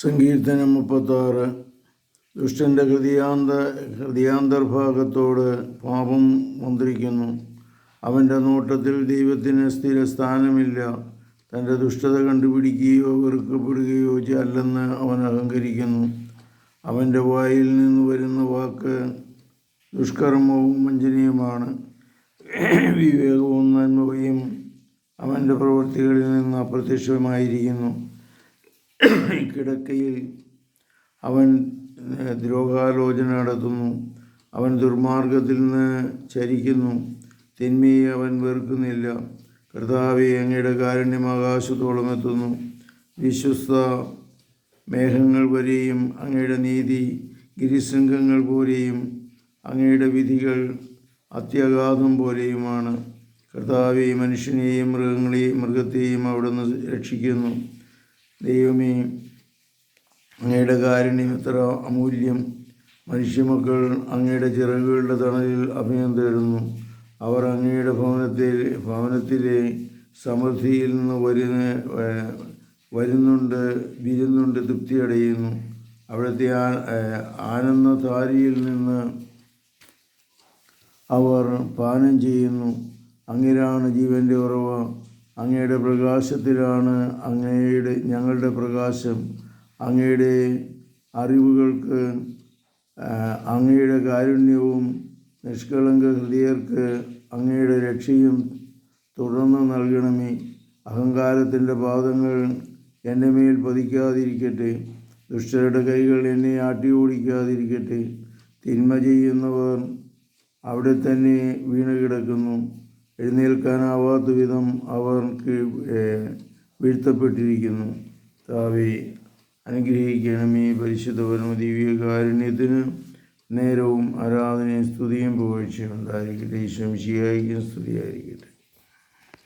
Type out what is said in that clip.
സങ്കീർത്തനം മുപ്പത്താറ്. ദുഷ്ടന്റെ ഹൃദയാന്ത ഹൃദയാന്തർഭാഗത്തോട് പാപം മന്ത്രിക്കുന്നു. അവന്റെ നോട്ടത്തിൽ ദൈവത്തിന് സ്ഥിര സ്ഥാനമില്ല. തന്റെ ദുഷ്ടത കണ്ടുപിടിക്കുകയോ വെറുക്കപ്പെടുകയോ അല്ലെന്ന് അവൻ അഹങ്കരിക്കുന്നു. അവന്റെ വായിൽ നിന്ന് വരുന്ന വാക്ക് ദുഷ്കർമ്മവും വഞ്ചനീയമാണ്. വിവേകവും നന്മയും അവന്റെ പ്രവൃത്തികളിൽ നിന്ന് അപ്രത്യക്ഷമായിരിക്കുന്നു. കിടക്കയിൽ അവൻ ദ്രോഹാലോചന നടത്തുന്നു. അവൻ ദുർമാർഗത്തിൽ നിന്ന് ചരിക്കുന്നു. തിന്മയെ അവൻ വെറുക്കുന്നില്ല. കർത്താവെ അങ്ങയുടെ കാരുണ്യം ആകാശത്തോളം എത്തുന്നു. വിശ്വസ്ത മേഘങ്ങൾ വരെയും അങ്ങയുടെ നീതി ഗിരിശൃംഗങ്ങൾ പോലെയും അങ്ങയുടെ വിധികൾ അത്യഗാധം പോലെയുമാണ്. കർത്താവെ മനുഷ്യനെയും മൃഗങ്ങളെയും മൃഗത്തെയും അവിടുന്ന് രക്ഷിക്കുന്നു. ദൈവമേ അങ്ങയുടെ കാരുണ്യം ഇത്ര അമൂല്യം. മനുഷ്യമക്കൾ അങ്ങയുടെ ചിറകുകളുടെ തണലിൽ അഭയം തേടുന്നു അവർ അങ്ങയുടെ ഭവനത്തിൽ ഭവനത്തിലെ സമൃദ്ധിയിൽ നിന്ന് വരുന്ന വരുന്നുണ്ട് വിരുന്നുണ്ട് തൃപ്തിയടയുന്നു. അവിടുത്തെ ആനന്ദധാരിയിൽ നിന്ന് അവർ പാനം ചെയ്യുന്നു. അങ്ങിലാണ് ജീവന്റെ ഉറവ. അങ്ങയുടെ പ്രകാശത്തിലാണ് അങ്ങയുടെ ഞങ്ങളുടെ പ്രകാശം. അങ്ങയുടെ അറിവുകൾക്ക് അങ്ങയുടെ കാരുണ്യവും നിഷ്കളങ്ക ഹൃദയർക്ക് അങ്ങയുടെ രക്ഷയും തുടർന്ന് നൽകണമേ. അഹങ്കാരത്തിന്റെ പാദങ്ങൾ എന്റെ മേൽ പതിക്കാതിരിക്കട്ടെ. ദുഷ്ടരുടെ കൈകൾ എന്നെ ആട്ടി ഓടിക്കാതിരിക്കട്ടെ. തിന്മ ചെയ്യുന്നവർ അവിടെ തന്നെ വീണ് കിടക്കുന്നു എഴുന്നേൽക്കാനാവാത്ത വിധം അവർക്ക് വീഴ്ത്തപ്പെട്ടിരിക്കുന്നു. താവേ അനുഗ്രഹിക്കണമേ പരിശുദ്ധവനും ദിവ്യകാരുണ്യത്തിന് നേരവും ആരാധനയും സ്തുതിയും പുകഴ്ചയും ഉണ്ടായിരിക്കട്ടെ. ഈശ്വം സ്തുതിയായിരിക്കട്ടെ.